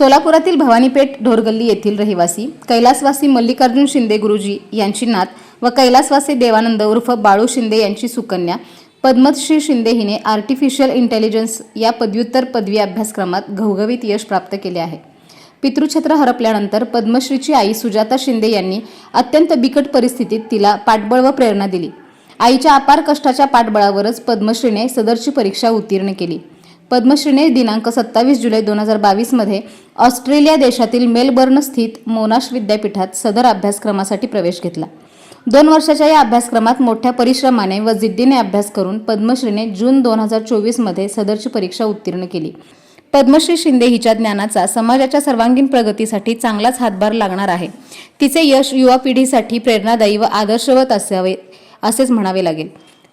सोलापुरातील भवानीपेठ ढोरगल्ली येथील रहिवासी कैलासवासी मल्लिकार्जुन शिंदे गुरुजी यांची नात व कैलासवासी देवानंद उर्फ बाळू शिंदे यांची सुकन्या पद्मश्री शिंदे हिने आर्टिफिशियल इंटेलिजन्स या पदव्युत्तर पदवी अभ्यासक्रमात घवघवीत यश प्राप्त केले आहे. पितृछत्र हरपल्यानंतर पद्मश्रीची आई सुजाता शिंदे यांनी अत्यंत बिकट परिस्थितीत तिला पाठबळ व प्रेरणा दिली. आईच्या अपार कष्टाच्या पाठबळावरच पद्मश्रीने सदरची परीक्षा उत्तीर्ण केली. पद्मश्रीने दिनांक सत्तावीस जुलै दोन हजार बावीसमध्ये ऑस्ट्रेलिया देशातील मेलबर्न स्थित मोनाश विद्यापीठात सदर अभ्यासक्रमासाठी प्रवेश घेतला. दोन वर्षाच्या या अभ्यासक्रमात मोठ्या परिश्रमाने व जिद्दीने अभ्यास करून पद्मश्रीने जून दोन हजार चोवीसमध्ये सदरची परीक्षा उत्तीर्ण केली. पद्मश्री शिंदे हिच्या ज्ञानाचा समाजाच्या सर्वांगीण प्रगतीसाठी चांगलाच हातभार लागणार आहे. तिचे यश युवा पिढीसाठी प्रेरणादायी व आदर्शवत असावे असेच म्हणावे लागेल.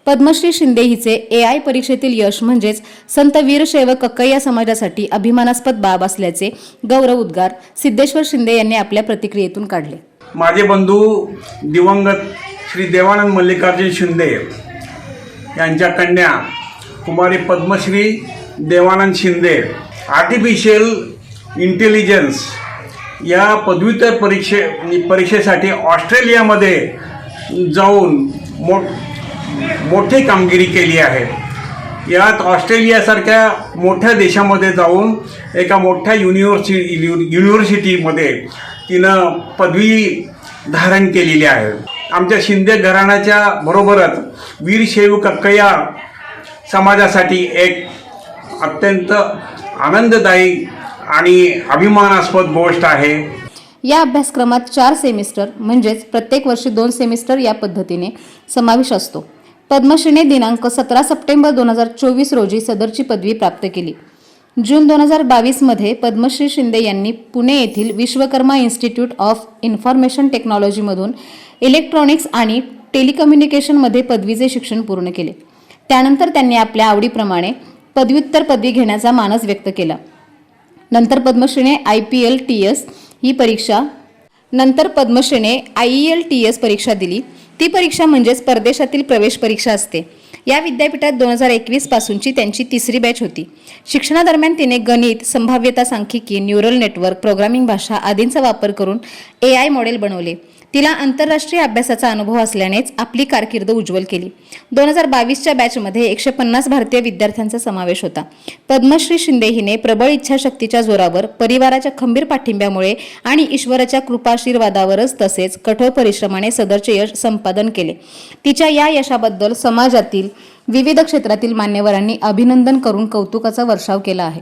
पद्मश्री शिंदे हिचे ए आय परीक्षेतील यश म्हणजेच संत वीरशैव कक्कय्या समाजासाठी अभिमानास्पद बाब असल्याचे गौरव उद्गार सिद्धेश्वर शिंदे यांनी आपल्या प्रतिक्रियेतून काढले. माझे बंधू दिवंगत श्री देवानंद मल्लिकार्जुन शिंदे यांच्या कन्या कुमारी पद्मश्री देवानंद शिंदे आर्टिफिशियल इंटेलिजन्स या पदव्युत्तर परीक्षे परीक्षेसाठी ऑस्ट्रेलियामध्ये जाऊन मोठ मोठी कामगिरी केली आहे. यात ऑस्ट्रेलियासारख्या मोठ्या देशामध्ये जाऊन एका मोठ्या युनिव्हर्सि युनिव्हर्सिटीमध्ये तिनं पदवी धारण केलेली आहे. आमच्या शिंदे घराण्याच्या बरोबरच वीरशैव कक्कया समाजासाठी एक अत्यंत आनंददायी आणि अभिमानास्पद गोष्ट आहे. या अभ्यासक्रमात चार सेमिस्टर म्हणजेच प्रत्येक वर्षी दोन सेमिस्टर या पद्धतीने समावेश असतो. पद्मश्रीने दिनांक सतरा सप्टेंबर दोन हजार चोवीस रोजी सदरची पदवी प्राप्त केली. जून दोन हजार बावीसमध्ये पद्मश्री शिंदे यांनी पुणे येथील विश्वकर्मा इन्स्टिट्यूट ऑफ इन्फॉर्मेशन टेक्नॉलॉजीमधून इलेक्ट्रॉनिक्स आणि टेलिकम्युनिकेशनमध्ये पदवीचे शिक्षण पूर्ण केले. त्यानंतर त्यांनी आपल्या आवडीप्रमाणे पदव्युत्तर पदवी घेण्याचा मानस व्यक्त केला. नंतर पद्मश्रीने I P L T S ही परीक्षा नंतर पद्मश्रीने I E L T S परीक्षा दिली. ती परीक्षा म्हणजेच परदेशातील प्रवेश परीक्षा असते. या विद्यापीठात दोन हजार एकवीस पासूनची त्यांची तिसरी बॅच होती. शिक्षणादरम्यान तिने गणित संभाव्यता सांख्यिकी न्यूरल नेटवर्क प्रोग्रामिंग भाषा आदींचा वापर करून ए आय मॉडेल बनवले. तिला आंतरराष्ट्रीय अभ्यासाचा अनुभव असल्यानेच आपली कारकीर्द उज्ज्वल केली. दोन हजार बावीसच्या बॅचमध्ये एकशे पन्नास भारतीय विद्यार्थ्यांचा समावेश होता. पद्मश्री शिंदे हिने प्रबळ इच्छाशक्तीच्या जोरावर परिवाराच्या खंबीर पाठिंब्यामुळे आणि ईश्वराच्या कृपाशीर्वादावरच तसेच कठोर परिश्रमाने सदरचे यश संपादन केले. तिच्या या यशाबद्दल समाजातील विविध क्षेत्रातील मान्यवरांनी अभिनंदन करून कौतुकाचा वर्षाव केला आहे.